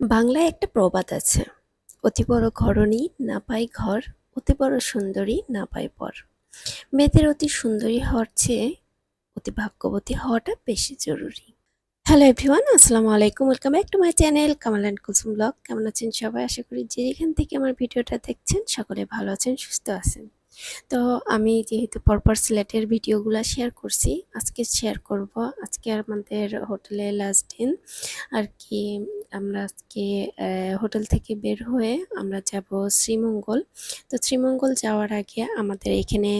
বাংলায় একটা প্রবাদ আছে, অতি বড় ঘরণী না পাই ঘর, অতি বড় সুন্দরী না পাই পর। মেয়েদের অতি সুন্দরী হওয়ার চেয়ে অতি ভাগ্যবতী হওয়াটা বেশি জরুরি। হ্যালো এভরিওয়ান আসসালামু আলাইকুম welcome back to my channel Kamal and Kusum blog কেমন আছেন সবাই? আশা করি যে এখান থেকে আমার ভিডিওটা দেখছেন, সকলে ভালো আছেন, সুস্থ আছেন। তো আমি যেহেতু পরপর সিলেটের ভিডিওগুলো শেয়ার করছি, আজকে শেয়ার করব। আজকে আমাদের হোটেলে লাস্ট দিন আর কি আমরা আজকে হোটেল থেকে বের হয়ে আমরা যাব শ্রীমঙ্গল। তো শ্রীমঙ্গল যাওয়ার আগে আমাদের এখানে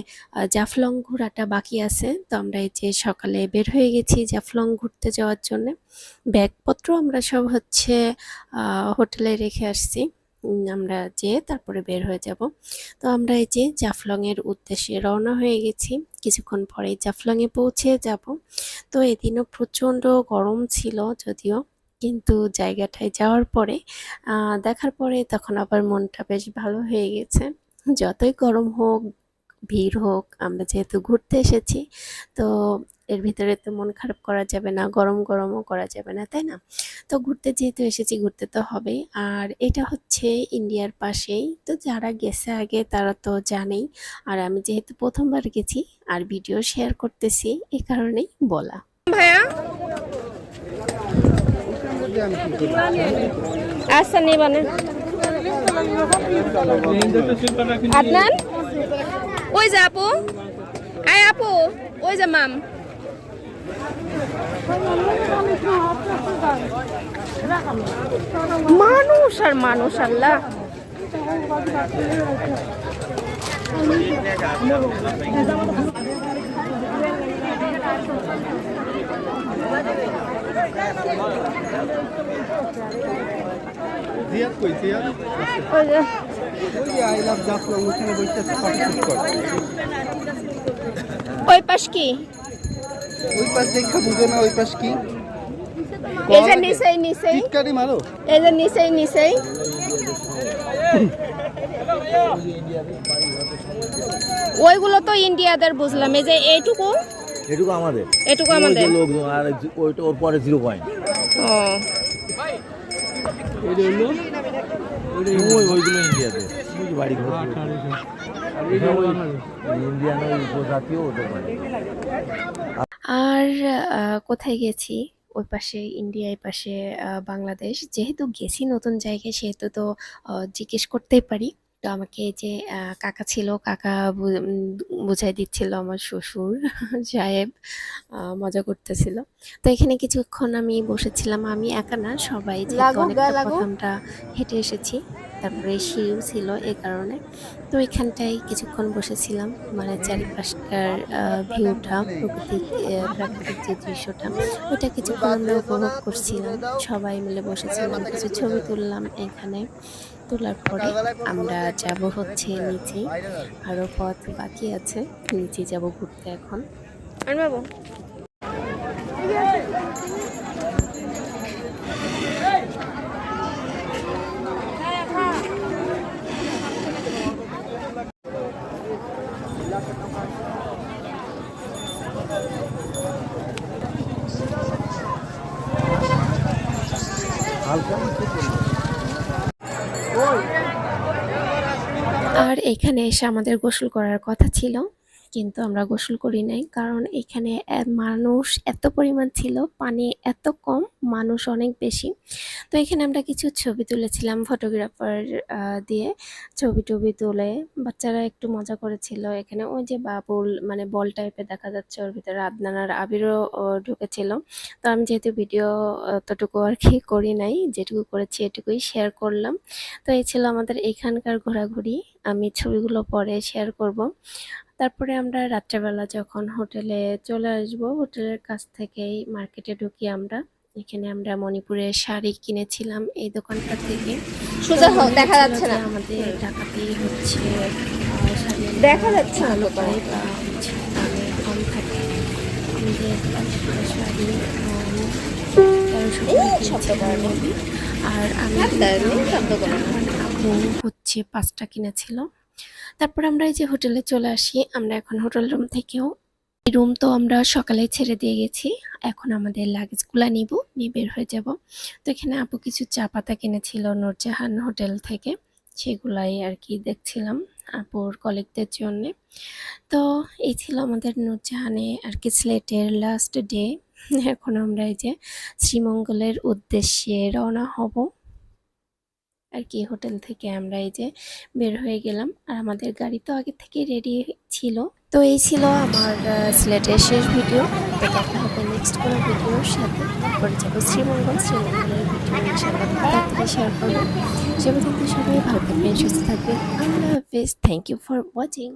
জাফলং ঘোরাটা বাকি আছে। তো আমরা এই যে সকালে বের হয়ে গেছি জাফলং ঘুরতে যাওয়ার জন্য। ব্যাগপত্র আমরা সব হচ্ছে হোটেলে রেখে আসছি। আমরা যেয়ে তারপরে বের হয়ে যাব। তো আমরা এই যে জাফলং এর উদ্দেশ্যে রওনা হয়ে গেছি। কিছুক্ষণ পরে জাফলং এ পৌঁছে যাব। তো এদিনও প্রচণ্ড গরম ছিল যদিও, কিন্তু জায়গাটায় যাওয়ার পরে দেখার পরে তখন আবার মনটা বেশ ভালো হয়ে গেছে। যতই গরম হোক, ভিড় হোক, আমরা যেহেতু ঘুরতে এসেছি, তো এর ভিতরে তো মন খারাপ করা যাবে না, গরম গরমও করা যাবে না, তাই না? তো ঘুরতে যেহেতু এসেছি, ঘুরতে তো হবেই। আর এটা হচ্ছে ইন্ডিয়ার পাশেই। তো যারা গেছে আগে তারা তো জানেই। আর আমি যেহেতু প্রথমবার গেছি আর ভিডিও শেয়ার করতেছি, এ কারণেই বলা। ভাইয়া? আচ্ছা নিবানে আদনান? ওই যে আপু। আয় আপু, ওই যে মাম। মানুষ আর মানুষ আল্লাহ। জিয়াদ কই ওই পাশ কি? ওই পাশ দেখা বুঝো না ওই পাশ কি? এই যে নিচেই নিচেই। চিৎকারি মারো। এই যে নিচেই নিচেই। ওইগুলো তো ইন্ডিয়াদের বুঝলাম। এই যে এইটুকু? এটুকু আমাদের। এটুকু আমাদের। লোকজন আর ওইটা ওর পরে জিরো পয়েন্ট ও। ওই ওইগুলো ইন্ডিয়াতে। ওই বাড়ি ঘর ইন্ডিয়ান উপজাতীয় কোথায় গেছি? ওই পাশে ইন্ডিয়া এই পাশে বাংলাদেশ। যেহেতু গেছি নতুন জায়গায় সেহেতু তো জিজ্ঞেস করতেই পারি। তো আমাকে যে কাকা ছিল কাকা বুঝাই দিচ্ছিল আমার শ্বশুর সাহেব মজা করতেছিল। তো এখানে কিছুক্ষণ আমি বসেছিলাম। আমি একা না সবাই লাগো, অনেকটা আমরা হেঁটে এসেছি। তারপরে সিঁড়িও ছিল এই কারণে। তো এখানটায় কিছুক্ষণ বসেছিলাম মানে চারিপাশটার ভিউটা, প্রকৃতির প্রাকৃতিক যে দৃশ্যটা, ওইটা কিছুক্ষণ আমরা উপভোগ করছিলাম। সবাই মিলে বসেছিলাম, কিছু ছবি তুললাম এখানে। তোলার পরে আমরা যাব হচ্ছে নিচে আরও পথ বাকি আছে, নিচে যাব ঘুরতে এখন। আর বাবু আর এখানে এসে আমাদের গোসল করার কথা ছিল। কিন্তু আমরা গোসল করি নাই। কারণ এখানে মানুষ এত পরিমাণ ছিল, পানি এত কম, মানুষ অনেক বেশি। তো এখানে আমরা কিছু ছবি তুলেছিলাম ফটোগ্রাফার দিয়ে। ছবি টবি তুলে বাচ্চারা একটু মজা করেছিল। এখানে ওই যে বাবুল মানে বল টাইপের দেখা যাচ্ছে, ওর ভিতরে আদনান আর আবিরও ঢুকেছিল। তো আমি যেহেতু ভিডিও অতটুকু আর কি করি নাই, যেটুকু করেছি এটুকুই শেয়ার করলাম। তো এই ছিল আমাদের এখানকার ঘোরাঘুরি। আমি ছবিগুলো পরে শেয়ার করব। তারপরে আমরা রাত্রেবেলা যখন হোটেলে চলে আসব হোটেলের কাছ থেকেই মার্কেটে ঢুকি আমরা। এখানে আমরা মণিপুরের শাড়ি কিনেছিলাম এই দোকানটা থেকে। সোজা দেখা যাচ্ছে না। আমাদের ঢাকাতেই হচ্ছে শাড়ি দেখা যাচ্ছে না ভালো বা কম থাকে। আমাদের শাড়ি। কিনেছিলাম আর আমি আপু হচ্ছে পাঁচটা কিনেছিল তারপর আমরা এই যে হোটেলে চলে আসি, আমরা এখন হোটেল রুম থেকেও। রুম তো আমরা সকালে ছেড়ে দিয়ে গেছি, এখন আমাদের লাগেজগুলো নিব, নিয়ে বের হয়ে যাব। তো এখানে আপু কিছু চা পাতা কিনেছিল নূরজাহান হোটেল থেকে, সেগুলাই আর কি দেখছিলাম আপুর কলিগদের জন্য। তো এই ছিল আমাদের নূরজাহানে আর কি স্লেটের লাস্ট ডে এখন আমরা এই যে শ্রীমঙ্গলের উদ্দেশ্যে রওনা হব। আর কি হোটেল থেকে আমরা এই যে বের হয়ে গেলাম। আর আমাদের গাড়ি তো আগে থেকে রেডি ছিল। তো এই ছিল আমার সিলেটের শেষ ভিডিও তো দেখা হবে নেক্সট কোনো ভিডিওর সাথে। তারপরে যাব শ্রীমঙ্গল। শ্রীমঙ্গলের ভিডিও শেয়ার করব। সে পর্যন্ত সবাই ভালো থাকবেন, সুস্থ থাকবেন। আল্লাহ হাফিজ। Thank you for watching